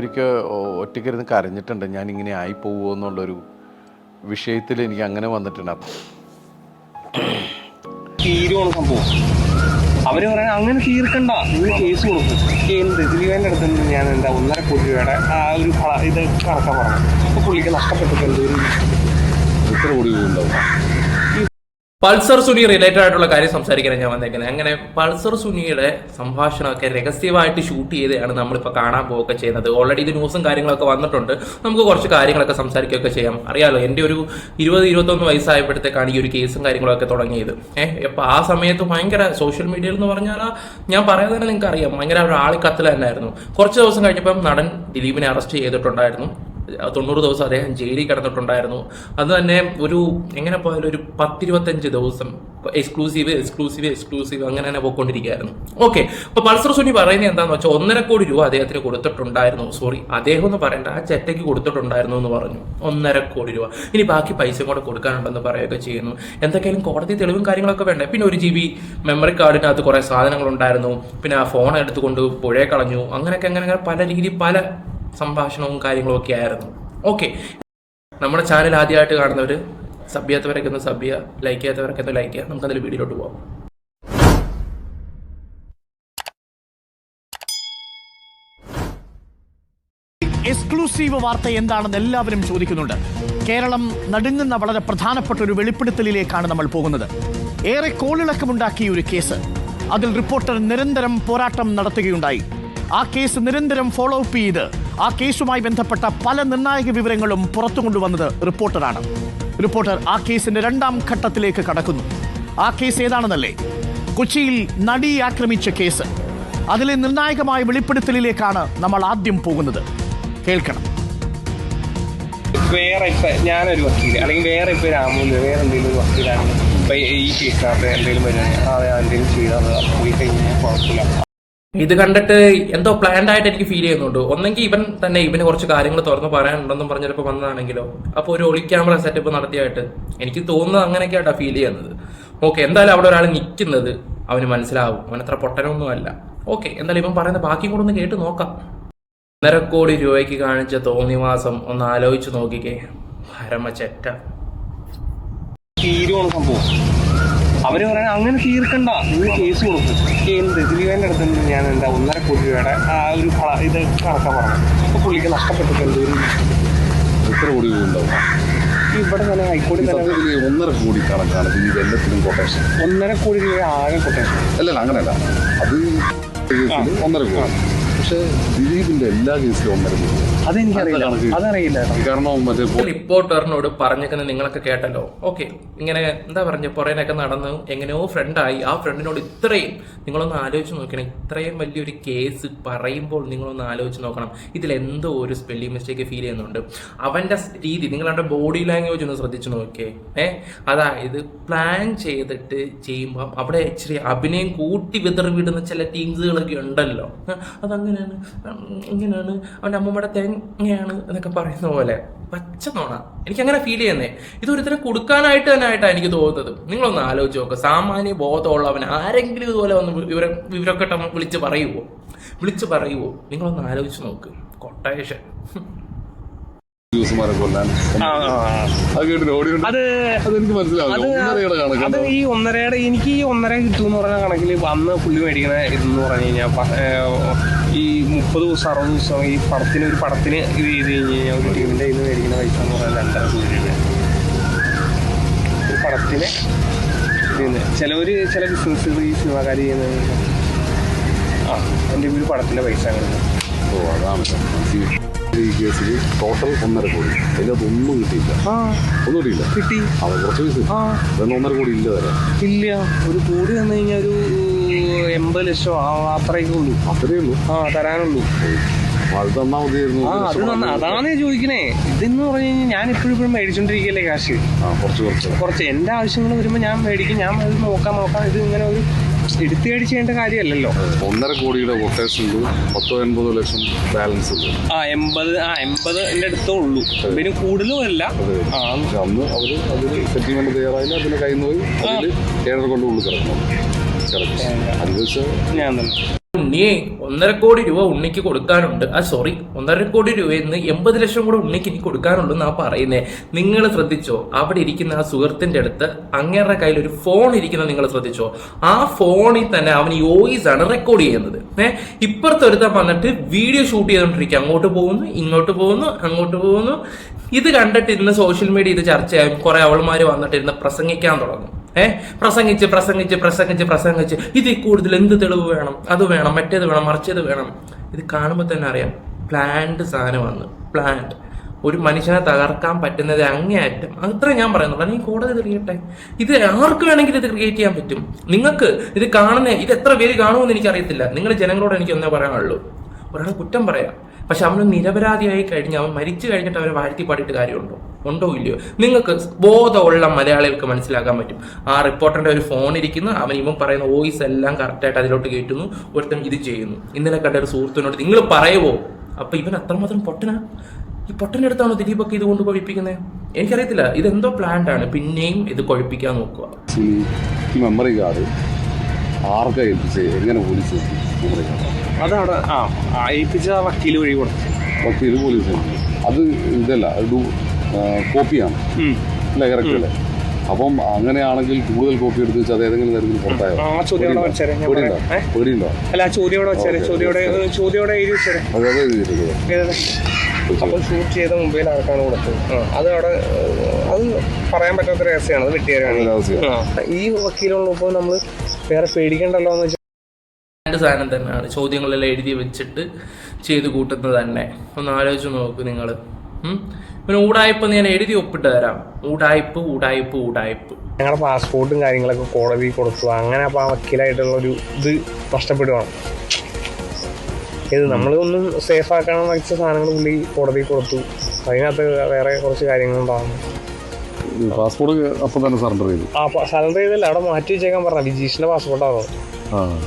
ഒരിക്കൽ ഒറ്റയ്ക്കിരുന്ന് കരഞ്ഞിട്ടുണ്ട്. ഞാൻ ഇങ്ങനെ ആയി പോവുമോ എന്നുള്ളൊരു വിഷയത്തിൽ എനിക്ക് അങ്ങനെ വന്നിട്ടുണ്ട്. അപ്പം തീരുവാണ് സംഭവം. അവർ പറയാൻ അങ്ങനെ തീർക്കണ്ട നിങ്ങൾ കേസ് കൊടുക്കും. എന്ത് ദിലീപന്റെ അടുത്ത് നിന്ന് ഞാൻ എന്താ ഒന്നര കോടി രൂപയുടെ ആ ഒരു ഇത് കണക്കാൻ പറഞ്ഞു. അപ്പൊ പുള്ളിക്ക് നഷ്ടപ്പെട്ടിട്ടുണ്ട് എന്തോ ഒരു എത്ര കൂടി ഉണ്ടാവും? പൾസർ സുനി റിലേറ്റഡ് ആയിട്ടുള്ള കാര്യം സംസാരിക്കാൻ ഞാൻ വന്നേക്കുന്നത്. അങ്ങനെ പൾസർ സുനിയുടെ സംഭാഷണമൊക്കെ രഹസ്യമായിട്ട് ഷൂട്ട് ചെയ്താണ് നമ്മളിപ്പോൾ കാണാൻ പോവുകയൊക്കെ ചെയ്യുന്നത്. ഓൾറെഡി ഇത് ന്യൂസും കാര്യങ്ങളൊക്കെ വന്നിട്ടുണ്ട്. നമുക്ക് കുറച്ച് കാര്യങ്ങളൊക്കെ സംസാരിക്കുകയൊക്കെ ചെയ്യാം. അറിയാലോ എന്റെ ഒരു ഇരുപത് ഇരുപത്തൊന്ന് വയസ്സായപ്പോഴത്തേക്കാണ് ഈ ഒരു കേസും കാര്യങ്ങളൊക്കെ തുടങ്ങിയത്. ഏഹ് അപ്പോൾ ആ സമയത്ത് ഭയങ്കര സോഷ്യൽ മീഡിയയിൽ എന്ന് പറഞ്ഞാൽ ഞാൻ പറയാതെ തന്നെ നിങ്ങൾക്ക് അറിയാം ഭയങ്കര ഒരു ആളിക്കത്തൽ തന്നെയായിരുന്നു. കുറച്ച് ദിവസം കഴിഞ്ഞപ്പം നടൻ ദിലീപിനെ അറസ്റ്റ് ചെയ്തിട്ടുണ്ടായിരുന്നു. തൊണ്ണൂറ് ദിവസം അദ്ദേഹം ജയിലിൽ കിടന്നിട്ടുണ്ടായിരുന്നു. അത് തന്നെ ഒരു എങ്ങനെ പോയാലും ഒരു പത്തിരുപത്തഞ്ച് ദിവസം എക്സ്ക്ലൂസീവ് എക്സ്ക്ലൂസീവ് എക്സ്ക്ലൂസീവ് അങ്ങനെ തന്നെ പോയിക്കൊണ്ടിരിക്കുകയായിരുന്നു. ഓക്കെ അപ്പോൾ പൾസർ സുനി പറയുന്നത് എന്താണെന്ന് വെച്ചാൽ ഒന്നര കോടി രൂപ അദ്ദേഹത്തിന് കൊടുത്തിട്ടുണ്ടായിരുന്നു. സോറി അദ്ദേഹം എന്ന് പറയേണ്ട. ആ ചെറ്റയ്ക്ക് കൊടുത്തിട്ടുണ്ടായിരുന്നു എന്ന് പറഞ്ഞു. ഒന്നര കോടി രൂപ. ഇനി ബാക്കി പൈസ കൂടെ കൊടുക്കാനുണ്ടെന്ന് പറയുകയൊക്കെ ചെയ്യുന്നു. എന്തൊക്കെയാലും കോടതി തെളിവും കാര്യങ്ങളൊക്കെ വേണ്ട? പിന്നെ ഒരു ജി ബി മെമ്മറി കാർഡിനകത്ത് കുറേ സാധനങ്ങളുണ്ടായിരുന്നു. പിന്നെ ആ ഫോൺ എടുത്തുകൊണ്ട് പുഴയെ കളഞ്ഞു. അങ്ങനെയൊക്കെ അങ്ങനെ പല രീതി പല സംഭാഷണവും കാര്യങ്ങളും ഒക്കെ ആയിരുന്നു. ഓക്കെ നമ്മുടെ ചാനൽ ആദ്യമായിട്ട് കാണുന്നവർ സബ് ചെയ്യാത്തവരൊക്കെ ഒന്ന് സബ് ചെയ്യുക ലൈക്ക് ചെയ്യാത്തവരൊക്കെ ഒന്ന് ലൈക്ക് ചെയ്യുക. നമുക്ക് അതിൽ വീഡിയോയിലോട്ട് പോകാം എക്സ്ക്ലൂസീവ് വാർത്ത എന്താണെന്ന് എല്ലാവരും ചോദിക്കുന്നുണ്ട്. കേരളം നടുങ്ങുന്ന വളരെ പ്രധാനപ്പെട്ട ഒരു വെളിപ്പെടുത്തലിലേക്കാണ് നമ്മൾ പോകുന്നത്. ഏറെ കോളിളക്കമുണ്ടാക്കിയ ഒരു കേസ്. അതിൽ റിപ്പോർട്ടർ നിരന്തരം പോരാട്ടം നടത്തുകയുണ്ടായി. ആ കേസ് നിരന്തരം ഫോളോ അപ്പ് ചെയ്ത് ആ കേസുമായി ബന്ധപ്പെട്ട പല നിർണായക വിവരങ്ങളും പുറത്തു കൊണ്ടുവന്നത് റിപ്പോർട്ടറാണ്. റിപ്പോർട്ടർ ആ കേസിന്റെ രണ്ടാം ഘട്ടത്തിലേക്ക് കടക്കുന്നു. ആ കേസ് ഏതാണെന്നല്ലേ? കൊച്ചിയിൽ നടി ആക്രമിച്ച കേസ്. അതിലെ നിർണായകമായ വെളിപ്പെടുത്തലിലേക്കാണ് നമ്മൾ ആദ്യം പോകുന്നത്. കേൾക്കണം. വേറെ ഇപ്പൊ ഞാനൊരു വക്കീൽ അല്ലെങ്കിൽ വേറെ ഇപ്പൊ രാമൂൽ വേറെ എന്തെങ്കിലും വക്കീലാണ് ഇപ്പൊ ഈ കേസിനകത്ത് എന്തെങ്കിലും വരുന്നത് അതെ എന്തെങ്കിലും ചെയ്താൽ പോയി കഴിഞ്ഞാൽ കുഴപ്പമില്ല. ഇത് കണ്ടിട്ട് എന്തോ പ്ലാൻഡ് ആയിട്ട് എനിക്ക് ഫീൽ ചെയ്യുന്നുണ്ട്. ഒന്നെങ്കിൽ ഇവൻ തന്നെ ഇവന് കുറച്ച് കാര്യങ്ങൾ തുറന്ന് പറയാനുണ്ടെന്നും പറഞ്ഞപ്പോൾ വന്നതാണെങ്കിലോ? അപ്പോൾ ഒരു ഒളി ക്യാമറ സെറ്റപ്പ് നടത്തിയായിട്ട് എനിക്ക് തോന്നുന്നത് അങ്ങനെയൊക്കെ ഫീൽ ചെയ്യുന്നത്. ഓക്കെ എന്തായാലും അവിടെ ഒരാൾ നിൽക്കുന്നത് അവന് മനസ്സിലാവും. അവൻ അത്ര പൊട്ടനൊന്നും അല്ല. ഓക്കെ എന്തായാലും ഇവൻ പറയുന്ന ബാക്കി കൂടെ ഒന്ന് കേട്ട് നോക്കാം. ഒന്നര കോടി രൂപയ്ക്ക് കാണിച്ച തോന്നിവാസം ഒന്ന് ആലോചിച്ച് നോക്കിക്കേ. പരമചെറ്റ. തീരുവാണ് സംഭവം. അവർ പറയാൻ അങ്ങനെ തീർക്കണ്ട. നിങ്ങൾ കേസ് കൊടുക്കും. എന്ത് ദിലീപന്റെ അടുത്ത് ഞാൻ എന്താ ഒന്നര കോടി രൂപയുടെ ആ ഒരു ഇത് നടക്കാൻ പറഞ്ഞു. അപ്പൊ പുള്ളിക്ക് നഷ്ടപ്പെട്ടിട്ടുണ്ട് എന്തോ ഒരു എത്ര കൂടി ഉണ്ടാവും? ഇവിടെ തന്നെ ഹൈക്കോടതി ഒന്നര കോടി കണക്കാണ് ദിലീപ് എല്ലാത്തിനും കൊട്ടേഷൻ ഒന്നര കോടി രൂപ ആകെ കൊട്ടേഷൻ അല്ലല്ല അങ്ങനെയല്ല അത് ഒന്നര കോടി. പക്ഷേ ദിലീപിന്റെ എല്ലാ കേസിലും ഒന്നര കോടി അതെനിക്കറിയില്ല. അതറിയില്ല. കാരണം മറ്റേ റിപ്പോർട്ടറിനോട് പറഞ്ഞേക്കുന്നത് നിങ്ങളൊക്കെ കേട്ടല്ലോ. ഓക്കെ ഇങ്ങനെ എന്താ പറഞ്ഞ പുറേനൊക്കെ നടന്ന് എങ്ങനെയോ ഫ്രണ്ടായി ആ ഫ്രണ്ടിനോട് ഇത്രയും നിങ്ങളൊന്ന് ആലോചിച്ച് നോക്കണം. ഇത്രയും വലിയൊരു കേസ് പറയുമ്പോൾ നിങ്ങളൊന്ന് ആലോചിച്ച് നോക്കണം. ഇതിൽ എന്തോ ഒരു സ്പെല്ലിംഗ് മിസ്റ്റേക്ക് ഫീൽ ചെയ്യുന്നുണ്ട്. അവന്റെ രീതി നിങ്ങളുടെ ബോഡി ലാംഗ്വേജ് ഒന്ന് ശ്രദ്ധിച്ചു നോക്കേ ഏ? അതായത് പ്ലാൻ ചെയ്തിട്ട് ചെയ്യുമ്പോൾ അവിടെ ഇച്ചിരി അഭിനയം കൂട്ടി വിതറി വിടുന്ന ചില ടീംസുകളൊക്കെ ഉണ്ടല്ലോ. ആ, അതങ്ങനെയാണ് ഉം, ഇങ്ങനെയാണ് അവന്റെ അമ്മമ്മയുടെ തേങ്ങയാണ് എന്നൊക്കെ പറയുന്ന പോലെ. പച്ച നോണ. എനിക്ക് അങ്ങനെ ഫീൽ ചെയ്യുന്നേ. ഇത് ഒരുത്തരം കൊടുക്കാനായിട്ട് തന്നെ ആയിട്ടാണ് എനിക്ക് തോന്നുന്നത്. നിങ്ങളൊന്ന് ആലോചിച്ച് നോക്കുക സാമാന്യ ബോധമുള്ളവൻ ആരെങ്കിലും ഇതുപോലെ വന്ന് വിവര വിവരമൊക്കെ വിളിച്ച് പറയുമോ വിളിച്ച് പറയുമോ നിങ്ങളൊന്ന് ആലോചിച്ച് നോക്ക്. കൊട്ടേഷൻ ദിവസമാരെ കൊല്ലാൻ. ആ, ആ, ആ. അത് ഈ ഒന്നരയുടെ എനിക്ക് ഈ ഒന്നര കിട്ടുമെന്ന് പറഞ്ഞ കണക്കിൽ വന്ന് പുള്ളി മേടിക്കണ ഇതെന്ന് പറഞ്ഞു കഴിഞ്ഞാൽ ഈ മുപ്പത് ദിവസം അറുപത് ദിവസം ഈ പടത്തിന് ഒരു പടത്തിന് ഇത് ചെയ്ത് കഴിഞ്ഞ് കഴിഞ്ഞാൽ ഒരു ടീമിന്റെ നിന്ന് മേടിക്കുന്ന പൈസ എന്ന് പറഞ്ഞാൽ രണ്ടര കോടി ഒരു പടത്തിന് ഇതിന് ചിലവർ ചില ബിസിനസ്സുകൾ ഈ സിനിമാക്കാർ ചെയ്യുന്നത് ആ എന്റെ ഒരു പടത്തിന്റെ പൈസ അങ്ങനെ ഓ അതാണ് ഈ- ഈ കേസിൽ ടോട്ടൽ ഒന്നര കോടി. അതിനകത്ത് ഒന്നും കിട്ടിയില്ല. ഒന്നും കിട്ടിയില്ല. കിട്ടി. അത് കുറച്ച് പൈസ ഒന്നര കോടി ഇല്ല തരാം ഇല്ല. ഒരു കോടി തന്നു കഴിഞ്ഞാൽ ഒരു എൺപത് ലക്ഷം അത്രയൊക്കെ ഉള്ളൂ. അത്രയേ ഉള്ളൂ? ആ തരാനുള്ളൂ. അത് തന്നാ മതിയായിരുന്നു. ആ അത് നന്ന അതാണ് ഞാൻ ചോദിക്കണേ? ഇതെന്ന് പറഞ്ഞു കഴിഞ്ഞാൽ ഞാൻ ഇപ്പോഴും ഇപ്പോഴും മേടിച്ചോണ്ടിരിക്കുകയല്ലേ കാശ്. ആ കുറച്ച് കുറച്ച്. കുറച്ച് എന്റെ ആവശ്യങ്ങൾ വരുമ്പോൾ ഞാൻ മേടിക്കും. ഞാൻ അത് നോക്കാം നോക്കാം. ഇത് ഇങ്ങനെ ഒരു എടുത്തു മേടിച്ച് ചെയ്യേണ്ട കാര്യമല്ലല്ലോ ഒന്നര കോടിയുടെ കൊട്ടേഷൻ ഉണ്ട്. പത്തോ എൺപതോ ലക്ഷം ബാലൻസ് ഉണ്ട്. ആ എൺപത് ആ എൺപത് എന്റെ അടുത്തേ ഉള്ളൂ. പിന്നെ കൂടുതലും അല്ല. അന്ന് അവർ അതിൽ സെറ്റിൽമെന്റ് തയ്യാറായില്ല. അതിന് കയ്യിൽ നിന്ന് പോയി ഏഴര കൊണ്ട് ഉള്ളിൽ കിടക്കണം. അനുഭവിച്ച ഞാൻ ഉണ്ണിയെ ഒന്നര കോടി രൂപ ഉണ്ണിക്ക് കൊടുക്കാനുണ്ട്. ആ സോറി ഒന്നര കോടി രൂപയിൽ നിന്ന് എൺപത് ലക്ഷം കൂടെ ഉണ്ണിക്ക് ഇനി കൊടുക്കാനുള്ളൂ എന്നാ പറയുന്നത് നിങ്ങൾ ശ്രദ്ധിച്ചോ? അവിടെ ഇരിക്കുന്ന ആ സുഹൃത്തിന്റെ അടുത്ത് അങ്ങേരുടെ കയ്യിൽ ഒരു ഫോൺ ഇരിക്കുന്നത് നിങ്ങൾ ശ്രദ്ധിച്ചോ? ആ ഫോണിൽ തന്നെ അവൻ വോയിസ് ആണ് റെക്കോർഡ് ചെയ്യുന്നത്. ഏഹ് ഇപ്പുറത്തെ ഒരുത്തൻ വന്നിട്ട് വീഡിയോ ഷൂട്ട് ചെയ്തോണ്ടിരിക്കുക. അങ്ങോട്ട് പോകുന്നു ഇങ്ങോട്ട് പോകുന്നു അങ്ങോട്ട് പോകുന്നു. ഇത് കണ്ടിട്ട് ഇന്ന് സോഷ്യൽ മീഡിയ ഇത് ചർച്ചയായും. കുറെ അവൾമാര് വന്നിട്ട് ഇരുന്ന് പ്രസംഗിക്കാൻ തുടങ്ങും. ഏഹ് പ്രസംഗിച്ച് പ്രസംഗിച്ച് പ്രസംഗിച്ച് പ്രസംഗിച്ച്. ഇതിൽ കൂടുതൽ എന്ത് തെളിവ് വേണം? അത് വേണം മറ്റേത് വേണം മറിച്ചത് വേണം. ഇത് കാണുമ്പോൾ തന്നെ അറിയാം. പ്ലാന്റ് സാധനമാണ്. പ്ലാന്റ് ഒരു മനുഷ്യനെ തകർക്കാൻ പറ്റുന്നത് അങ്ങേയറ്റം. അത്ര ഞാൻ പറയുന്നുള്ളൂ. അല്ലെങ്കിൽ കോടതി തെളിയട്ടെ ഇത് ആർക്ക് വേണമെങ്കിലും ഇത് ക്രിയേറ്റ് ചെയ്യാൻ പറ്റും? നിങ്ങൾക്ക് ഇത് കാണുന്ന ഇത് എത്ര പേര് കാണുമെന്ന് എനിക്കറിയത്തില്ല. നിങ്ങൾ ജനങ്ങളോട് എനിക്ക് ഒന്നേ പറയാനുള്ളൂ. ഒരാൾ കുറ്റം പറയാം. പക്ഷെ അവന് നിരപരാധിയായി കഴിഞ്ഞ് അവൻ മരിച്ചു കഴിഞ്ഞിട്ട് അവരെ വാഴ്ത്തി പാടിയിട്ട് കാര്യമുണ്ടോ? ഉണ്ടോ ഇല്ലയോ? നിങ്ങൾക്ക് ബോധമുള്ള മലയാളികൾക്ക് മനസ്സിലാക്കാൻ പറ്റും. ആ റിപ്പോർട്ടറിന്റെ ഒരു ഫോൺ ഇരിക്കുന്നു. അവൻ ഇവൻ പറയുന്ന വോയിസ് എല്ലാം കറക്റ്റായിട്ട് അതിലോട്ട് കയറ്റുന്നു ഒരുത്തൻ ഇത് ചെയ്യുന്നു. ഇന്നലെ കണ്ട ഒരു സുഹൃത്തിനോട് നിങ്ങൾ പറയുവോ? അപ്പൊ ഇവൻ അത്രമാത്രം പൊട്ടനാ? ഈ പൊട്ടന്റെ അടുത്താണോ ദിലീപൊക്കെ ഇത് കൊണ്ട് കൊഴിപ്പിക്കുന്നത് എനിക്കറിയത്തില്ല. ഇതെന്തോ പ്ലാന്റ് ആണ്. പിന്നെയും ഇത് കൊഴിപ്പിക്കാൻ നോക്കുക. ഈ മെമ്മറി കാർഡ് ആർക്കാ എങ്ങനെ പോലീസ് മെമ്മറി കാർഡ് അതവിടെ ആ അയപ്പിച്ച ആ വക്കീൽ വഴി കൊടുത്തു. ഇത് പോലീസ് അത് ഇതല്ല ഒരു കോപ്പിയാണ്. അല്ലേ കറക്റ്റ് അല്ലേ? അപ്പം അങ്ങനെയാണെങ്കിൽ കൂടുതൽ കോപ്പി എടുത്ത് വെച്ചാൽ അത് ഏതെങ്കിലും തരത്തിൽ പുറത്തായോ? പേടിയുണ്ടോ? അല്ല ആ ചോദ്യം അവിടെ വെച്ചേരെ ചോദ്യോടെ ചോദ്യോടെ എഴുതി വെച്ചേരെ? അപ്പോൾ ഷൂട്ട് ചെയ്ത മൊബൈൽ ആർക്കാണ് കൊടുത്തത്? അത് അവിടെ അത് പറയാൻ പറ്റാത്ത രഹസ്യമാണ് അത് വെട്ടിയാരാണ്. ഈ വക്കീലുള്ളപ്പോൾ നമ്മൾ വേറെ പേടിക്കണ്ടല്ലോ എന്ന് സാധനം തന്നെയാണ്. ചോദ്യങ്ങളെല്ലാം എഴുതി വെച്ചിട്ട് ചെയ്ത് കൂട്ടുന്നത് തന്നെ. ഒന്ന് ആലോചിച്ച് നോക്ക് നിങ്ങൾ പിന്നെ ഊടായ്പ ഞാൻ എഴുതി ഒപ്പിട്ട് തരാം. ഊടായ്പ് ഊടായ്പ് ഊടായ്പ്. ഞങ്ങളുടെ പാസ്പോർട്ടും കാര്യങ്ങളൊക്കെ കോടതി കൊടുത്തു. അങ്ങനെ അപ്പോൾ ആ വക്കീലായിട്ടുള്ള ഒരു ഇത് നഷ്ടപ്പെടുവാണ്. ഇത് നമ്മൾ ഒന്നും സേഫ് ആക്കണം വെച്ച സാധനങ്ങൾ പുള്ളി കോടതി കൊടുത്തു. അതിനകത്ത് വേറെ കുറച്ച് കാര്യങ്ങളുണ്ടാകുന്നു പാസ്പോർട്ട് അപ്പൊ തന്നെ സറണ്ടർ ചെയ്തു. ആ സറണ്ടർ ചെയ്തല്ല? അവിടെ മാറ്റി വെച്ചേക്കാൻ പറഞ്ഞ ലിജീഷിന്റെ പാസ്പോർട്ടാണോ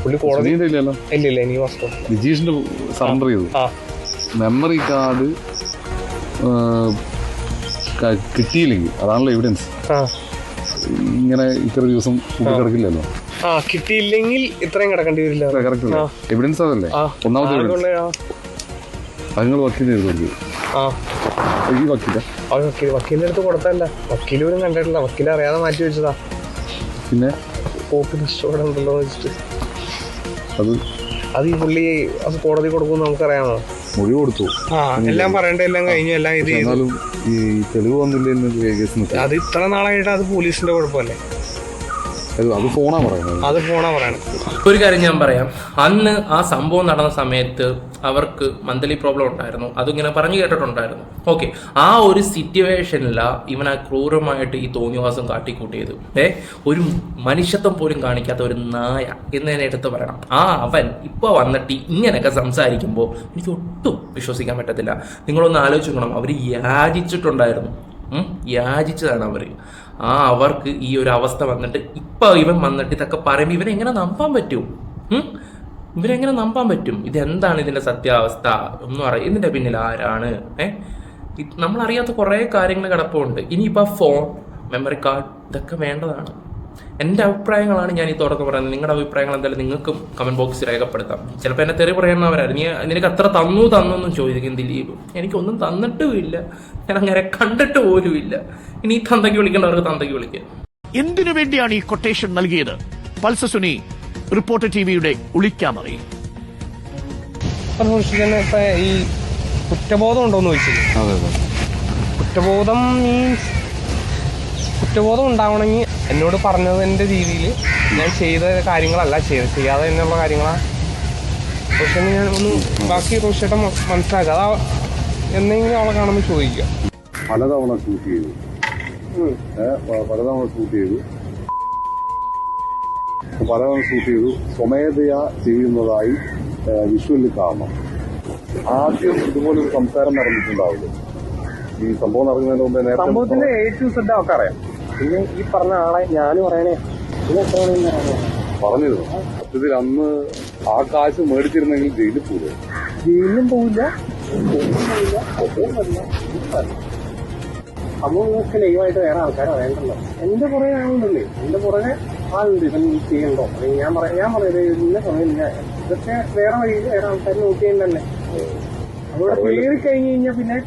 പുള്ളി കോടതി ഇല്ലല്ലോ. ഇല്ല ഇല്ല എനിക്ക് പാസ്പോർട്ട് വിജീഷിന്റെ സറണ്ടർ ചെയ്തു. മെമ്മറി കാർഡ് കിട്ടിയില്ലെങ്കിൽ അതാണല്ലോ എവിഡൻസ് ഇങ്ങനെ ഇത്ര ദിവസം കിടക്കില്ലല്ലോ. ആ കിട്ടിയില്ലെങ്കിൽ ഇത്രയും കിടക്കേണ്ടി വരില്ല. എവിഡൻസ് അതല്ലേ? ഒന്നാമത്തെ വർക്ക് അത് നിങ്ങൾ വക്കീൽ ചെയ്ത് വക്കീൽ വക്കീലിന്റെ അടുത്ത് കൊടുത്തല്ല വക്കീൽ പോലും കണ്ടിട്ടില്ല. വക്കീൽ അറിയാതെ മാറ്റി വെച്ചതാ. പിന്നെ? കോപ്പി ഉണ്ടല്ലോ വെച്ചിട്ട്. അത്? അത് ഈ പുള്ളി അത് കോടതി കൊടുക്കും നമുക്കറിയാമോ? മൊഴി കൊടുത്തു. ആ എല്ലാം പറയണ്ട എല്ലാം കഴിഞ്ഞു. എല്ലാം ഇത് എന്നാലും ഈ തെളിവ് വന്നില്ല എന്ന് അത് ഇത്ര നാളായിട്ട് അത് പോലീസിന്റെ കുഴപ്പമല്ലേ? അത് ഫോണാ പറയുന്നത്. അത് ഫോണാ പറയണത്. ഒരു കാര്യം ഞാൻ പറയാം. അന്ന് ആ സംഭവം നടന്ന സമയത്ത് അവർക്ക് മന്ത്ലി പ്രോബ്ലം ഉണ്ടായിരുന്നു. അതിങ്ങനെ പറഞ്ഞു കേട്ടിട്ടുണ്ടായിരുന്നു. ഓക്കെ ആ ഒരു സിറ്റുവേഷനിലാ ഇവൻ ആ ക്രൂരമായിട്ട് ഈ തോന്നിവാസം കാട്ടിക്കൂട്ടിയത്. ഏ ഒരു മനുഷ്യത്വം പോലും കാണിക്കാത്ത ഒരു നായ എന്ന് തന്നെ എടുത്ത് പറയണം. ആ അവൻ ഇപ്പോൾ വന്നിട്ട് ഇങ്ങനെയൊക്കെ സംസാരിക്കുമ്പോൾ എനിക്ക് ഒട്ടും വിശ്വസിക്കാൻ പറ്റത്തില്ല. നിങ്ങളൊന്ന് ആലോചിക്കണം നോക്കണം. അവർ യാചിച്ചിട്ടുണ്ടായിരുന്നു. യാചിച്ചതാണ് അവർ ആ അവർക്ക് ഈ ഒരു അവസ്ഥ വന്നിട്ട് ഇപ്പൊ ഇവൻ വന്നിട്ട് ഇതൊക്കെ പറയുമ്പോൾ ഇവനെ എങ്ങനെ നമ്പാൻ പറ്റും? ഇവരെങ്ങനെ നമ്പാൻ പറ്റും? ഇതെന്താണ് ഇതിന്റെ സത്യാവസ്ഥ? ഒന്നും അറിയാം ഇതിന്റെ പിന്നിൽ ആരാണ്? ഏ? നമ്മളറിയാത്ത കുറേ കാര്യങ്ങൾ കിടപ്പുണ്ട്. ഇനിയിപ്പോൾ ഫോൺ മെമ്മറി കാർഡ് ഇതൊക്കെ വേണ്ടതാണ്. എന്റെ അഭിപ്രായങ്ങളാണ് ഞാൻ ഈ തുടക്കം പറയുന്നത്. നിങ്ങളുടെ അഭിപ്രായങ്ങൾ എന്തായാലും നിങ്ങൾക്കും കമന്റ് ബോക്സിൽ രേഖപ്പെടുത്താം. ചിലപ്പോൾ എന്നെ തെറി പറയുന്നവരായിരുന്നു നീ നിനക്ക് അത്ര തന്നു തന്നൊന്നും ചോദിക്കും ദിലീപ്. എനിക്കൊന്നും തന്നിട്ടുമില്ല ഞാൻ അങ്ങനെ കണ്ടിട്ട് പോലുമില്ല ഇനി ഈ തന്തയ്ക്ക് വിളിക്കേണ്ടവർക്ക് തന്തയ്ക്ക് വിളിക്കാം. എന്തിനു വേണ്ടിയാണ് ഈ കൊട്ടേഷൻ നൽകിയത്? പൾസ സുനി റിപ്പോർട്ടർ ടി വിയുടെ ഉളിക്കാമറി ഈ കുറ്റബോധം ഉണ്ടോന്ന് ചോദിച്ചത് കുറ്റബോധം മീൻസ് കുറ്റബോധം ഉണ്ടാവണമെങ്കിൽ എന്നോട് പറഞ്ഞതിന്റെ രീതിയിൽ ഞാൻ ചെയ്ത കാര്യങ്ങളല്ല ചെയ്ത് ചെയ്യാതെ തന്നെയുള്ള കാര്യങ്ങളാണ് പക്ഷെ ഞാൻ ഒന്ന് ബാക്കി റോഷേട്ടൻ മനസ്സിലാക്കുക അതാ എന്തെങ്കിലും അവളെ കാണുമ്പോൾ ചോദിക്കുക. പലതവണ ഷൂട്ട് ചെയ്തു. പലതവണ ഷൂട്ട് ചെയ്തു. പലതവണ ഷൂട്ട് ചെയ്തു. സ്വമേധയാ ചെയ്യുന്നതായി വിഷ്വലിൽ കാണണം. ആദ്യം ഇതുപോലൊരു സംസാരം നടന്നിട്ടുണ്ടാവില്ല? ഈ സംഭവം നടക്കുന്നതിന് മുമ്പേ സംഭവത്തിന്റെ നേരത്തെ എ ടു സെഡ് ഒക്കെ അറിയാം പിന്നെ ഈ പറഞ്ഞ ആളെ ഞാനും എത്ര പറയാം പറഞ്ഞിരുന്നു. സത്യത്തിൽ അന്ന് ആ കാശ് മേടിച്ചിരുന്നെങ്കിൽ ജയിലിൽ പോലും ജയിലിലും പോവില്ല. സംഭവം നിങ്ങൾക്ക് ലൈവായിട്ട് വേറെ ആൾക്കാരെ അറിയണ്ടല്ലോ? എന്റെ പുറകെ ആളുണ്ടല്ലേ? എന്റെ പുറകെ ആളുണ്ട്. ഇവൻ ചെയ്യണ്ടോ? അല്ലെങ്കിൽ ഞാൻ പറയാം ഞാൻ പറയുന്നത് ഇന്ന സമയം ഞാൻ ഇതൊക്കെ വേറെ വഴി വേറെ ആൾക്കാർ നോക്കിയതന്നെ അവിടെ കയറി കഴിഞ്ഞു കഴിഞ്ഞാൽ പിന്നെ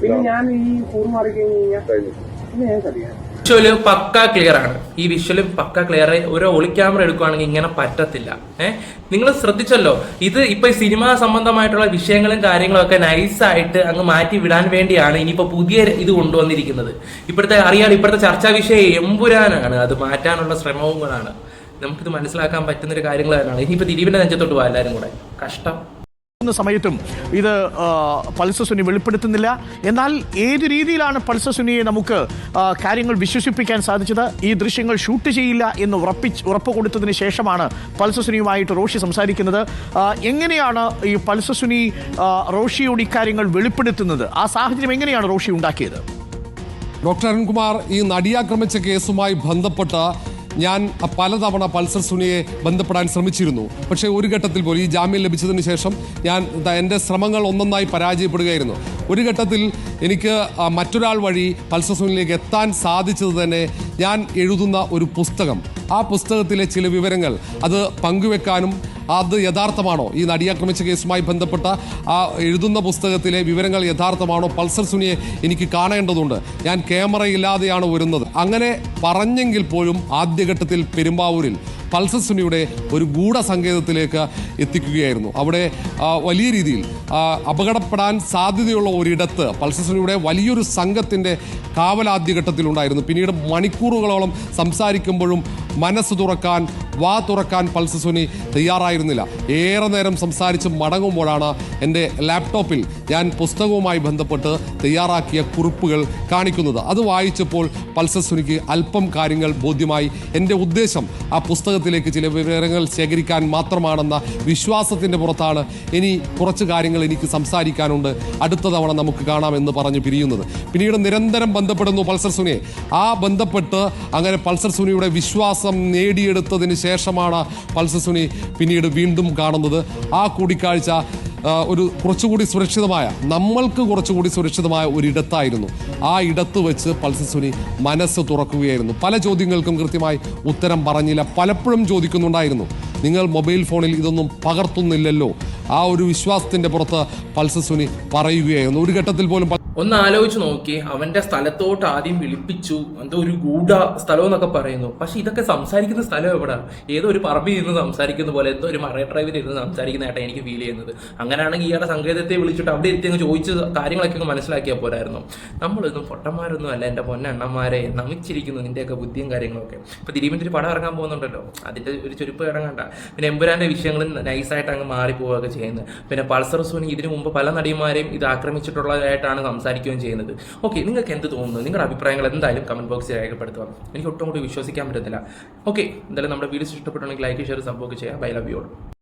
പിന്നെ ഞാൻ ഈ കൂറ് മാറി കഴിഞ്ഞ് കഴിഞ്ഞാൽ കഴിഞ്ഞത് പിന്നെ ഞങ്ങൾക്കറിയാം വിഷ്വൽ പക്ക ക്ലിയർ ആണ്. ഈ വിഷ്വൽ പക്ക ക്ലിയർ ഒരു ഒളി ക്യാമറ എടുക്കുവാണെങ്കിൽ ഇങ്ങനെ പറ്റത്തില്ല. ഏഹ് നിങ്ങൾ ശ്രദ്ധിച്ചല്ലോ. ഇത് ഇപ്പൊ സിനിമ സംബന്ധമായിട്ടുള്ള വിഷയങ്ങളും കാര്യങ്ങളും ഒക്കെ നൈസായിട്ട് അങ്ങ് മാറ്റി വിടാൻ വേണ്ടിയാണ് ഇനിയിപ്പോ പുതിയ ഇത് കൊണ്ടുവന്നിരിക്കുന്നത്. ഇപ്പോഴത്തെ അറിയാതെ ഇപ്പോഴത്തെ ചർച്ചാ വിഷയം എമ്പുരാനാണ്. അത് മാറ്റാനുള്ള ശ്രമവുങ്ങളാണ് നമുക്കിത് മനസ്സിലാക്കാൻ പറ്റുന്ന ഒരു കാര്യങ്ങൾ തന്നെയാണ് ഇനിയിപ്പോ തിരുവിന്റെ നെഞ്ചത്തോട്ട് പോകാം എല്ലാവരും കൂടെ. കഷ്ടം. ുന്ന സമയത്തും ഇത് പൾസസുനി വെളിപ്പെടുത്തുന്നില്ല. എന്നാൽ ഏത് രീതിയിലാണ് പൾസസുനിയെ നമുക്ക് കാര്യങ്ങൾ വിശ്വസിപ്പിക്കാൻ സാധിച്ചത്? ഈ ദൃശ്യങ്ങൾ ഷൂട്ട് ചെയ്യില്ല എന്ന് ഉറപ്പിച്ച് ഉറപ്പ് കൊടുത്തതിന് ശേഷമാണ് പൾസസുനിയുമായിട്ട് റോഷി സംസാരിക്കുന്നത്. എങ്ങനെയാണ് ഈ പൾസസുനി റോഷിയോട് ഇക്കാര്യങ്ങൾ വെളിപ്പെടുത്തുന്നത്? ആ സാഹചര്യം എങ്ങനെയാണ് റോഷി ഉണ്ടാക്കിയത്? ഡോക്ടർ അരുൺകുമാർ ഈ നടിയാക്രമിച്ച കേസുമായി ബന്ധപ്പെട്ട് ഞാൻ പലതവണ പൾസർ സുനിയെ ബന്ധപ്പെടാൻ ശ്രമിച്ചിരുന്നു. പക്ഷേ ഒരു ഘട്ടത്തിൽ പോലും ഈ ജാമ്യം ലഭിച്ചതിന് ശേഷം ഞാൻ എന്റെ ശ്രമങ്ങൾ ഒന്നൊന്നായി പരാജയപ്പെടുകയായിരുന്നു. ഒരു ഘട്ടത്തിൽ എനിക്ക് മറ്റൊരാൾ വഴി പൾസർ സുനിലേക്ക് എത്താൻ സാധിച്ചത് തന്നെ ഞാൻ എഴുതുന്ന ഒരു പുസ്തകം. ആ പുസ്തകത്തിലെ ചില വിവരങ്ങൾ അത് പങ്കുവെക്കാനും അത് യഥാർത്ഥമാണോ? ഈ നടിയാക്രമിച്ച കേസുമായി ബന്ധപ്പെട്ട ആ എഴുതുന്ന പുസ്തകത്തിലെ വിവരങ്ങൾ യഥാർത്ഥമാണോ? പൾസർ സുനിയെ എനിക്ക് കാണേണ്ടതുണ്ട്. ഞാൻ ക്യാമറയില്ലാതെയാണ് വരുന്നത്. അങ്ങനെ പറഞ്ഞെങ്കിൽ പോലും ആദ്യഘട്ടത്തിൽ പെരുമ്പാവൂരിൽ പൾസർ സുനിയുടെ ഒരു ഗൂഢസങ്കേതത്തിലേക്ക് എത്തിക്കുകയായിരുന്നു. അവിടെ വലിയ രീതിയിൽ അപകടപ്പെടാൻ സാധ്യതയുള്ള ഒരിടത്ത് പൾസർ സുനിയുടെ വലിയൊരു സംഘത്തിന്റെ കാവലാദ്യഘട്ടത്തിലുണ്ടായിരുന്നു പിന്നീട് മണിക്കൂറുകളോളം സംസാരിക്കുമ്പോഴും മനസ്സ് തുറക്കാൻ വാ തുറക്കാൻ പൾസർ സുനി തയ്യാറായിരുന്നില്ല. ഏറെ നേരം സംസാരിച്ച് മടങ്ങുമ്പോഴാണ് എന്റെ ലാപ്ടോപ്പിൽ ഞാൻ പുസ്തകവുമായി ബന്ധപ്പെട്ട് തയ്യാറാക്കിയ കുറിപ്പുകൾ കാണിക്കുന്നത്. അത് വായിച്ചപ്പോൾ പൾസർ സുനിക്ക് അല്പം കാര്യങ്ങൾ ബോധ്യമായി. എന്റെ ഉദ്ദേശം ആ പുസ്തകത്തിലേക്ക് ചില വിവരങ്ങൾ ശേഖരിക്കാൻ മാത്രമാണെന്ന വിശ്വാസത്തിന്റെ പുറത്താണ് ഇനി കുറച്ച് കാര്യങ്ങൾ എനിക്ക് സംസാരിക്കാനുണ്ട്. അടുത്ത തവണ നമുക്ക് കാണാമെന്ന് പറഞ്ഞ് പിരിയുന്നത്. പിന്നീട് നിരന്തരം ബന്ധപ്പെടുന്നു പൾസർ സുനിയെ. ആ ബന്ധപ്പെട്ട് അങ്ങനെ പൾസർ സുനിയുടെ വിശ്വാസം നേടിയെടുത്തതിന് ശേഷമാണ് പൾസർ സുനി പിന്നീട് വീണ്ടും കാണുന്നത്. ആ കൂടിക്കാഴ്ച ഒരു കുറച്ചുകൂടി സുരക്ഷിതമായ നമ്മൾക്ക് കുറച്ചുകൂടി സുരക്ഷിതമായ ഒരിടത്തായിരുന്നു. ആ ഇടത്ത് വെച്ച് പൾസസുനി മനസ്സ് തുറക്കുകയായിരുന്നു. പല ചോദ്യങ്ങൾക്കും കൃത്യമായി ഉത്തരം പറഞ്ഞില്ല. പലപ്പോഴും ചോദിക്കുന്നുണ്ടായിരുന്നു. നിങ്ങൾ മൊബൈൽ ഫോണിൽ ഇതൊന്നും പകർത്തുന്നില്ലല്ലോ. ആ ഒരു വിശ്വാസത്തിന്റെ പുറത്ത് പൾസസുനി പറയുകയായിരുന്നു. ഒരു ഘട്ടത്തിൽ പോലും ഒന്ന് ആലോചിച്ച് നോക്കി. അവന്റെ സ്ഥലത്തോട്ട് ആദ്യം വിളിപ്പിച്ചു. എന്തോ ഒരു ഗൂഢ സ്ഥലം എന്നൊക്കെ പറയുന്നു. പക്ഷെ ഇതൊക്കെ സംസാരിക്കുന്ന സ്ഥലം എവിടെ? ഏതോ ഒരു പറമ്പിൽ ഇരുന്ന് സംസാരിക്കുന്ന പോലെ എന്തോ ഒരു മറൈൻ ഡ്രൈവിൽ ഇരുന്ന് സംസാരിക്കുന്നതായിട്ടാണ് എനിക്ക് ഫീൽ ചെയ്യുന്നത്. അങ്ങനെയാണെങ്കിൽ ഇയാളുടെ സങ്കേതത്തെ വിളിച്ചിട്ട് അവിടെ ഇരുത്തി അങ്ങ് ചോദിച്ച് കാര്യങ്ങളൊക്കെ മനസ്സിലാക്കിയ മനസ്സിലാക്കിയാൽ പോരായിരുന്നു പൊട്ടന്മാരൊന്നും അല്ല. എന്റെ പൊന്നെണ്ണന്മാരെ നമിച്ചിരിക്കുന്നു നിന്റെയൊക്കെ ബുദ്ധിയും കാര്യങ്ങളൊക്കെ. ഇപ്പൊ തിരുവനന്തപുരം ഒരു പടം ഇറങ്ങാൻ പോകുന്നുണ്ടല്ലോ. അതിന്റെ ഒരു ചുരുപ്പ് ഇറങ്ങണ്ട പിന്നെ എമ്പുരാന്റെ വിഷയങ്ങൾ നൈസായിട്ട് അങ്ങ് മാറിപ്പോവുകയൊക്കെ ചെയ്യുന്നത് പിന്നെ പൾസർ സോനി ഇതിനു മുമ്പ് പല നടിമാരെയും ഇത് ആക്രമിച്ചിട്ടുള്ളതായിട്ടാണ് സംസാരിക്കുകയും ചെയ്യുന്നത്. ഓക്കെ നിങ്ങൾക്ക് എന്ത് തോന്നുന്നു? നിങ്ങളുടെ അഭിപ്രായങ്ങൾ എന്തായാലും കമന്റ് ബോക്സിൽ രേഖപ്പെടുത്തുക എനിക്ക് ഒട്ടും കൂടി വിശ്വസിക്കാൻ പറ്റത്തില്ല. ഓക്കെ എന്തായാലും നമ്മുടെ വീഡിയോസ് ഇഷ്ടപ്പെട്ടുണ്ടെങ്കിൽ ലൈക്ക് ഷെയർ സംഭവം ചെയ്യാം ബൈ ലവ് യോട്